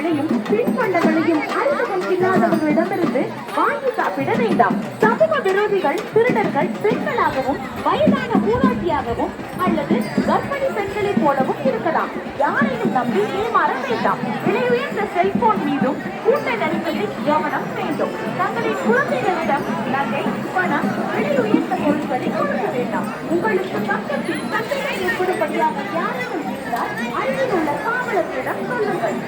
பழங்களையும் பின்பண்டங்களையும் அறிமுகம் இல்லாதவர்களிடமிருந்து வாங்கி சாப்பிட வேண்டாம். சமூக விரோதிகள் திருடர்கள் பெண்களாகவும் வயதான ஊராட்சியாகவும் அல்லது கர்ப்பிணி பெண்களைப் போலவும் இருக்கலாம். யாரையும் நம்பி ஏமாற வேண்டாம். விலையுயர்ந்த செல்போன் மீதும் கூட்ட நெருக்கலில் கவனம் வேண்டும். தங்களின் குழந்தைகளிடம் நகை பணம் விலை உயர்ந்த பொருட்களை கொடுக்க வேண்டாம். உங்களுக்கு பக்கத்தில் சந்தைகள் ஏற்படும்படியாக யாரையும் அறிவில் உள்ள காவலர்களிடம் சொல்லுங்கள்.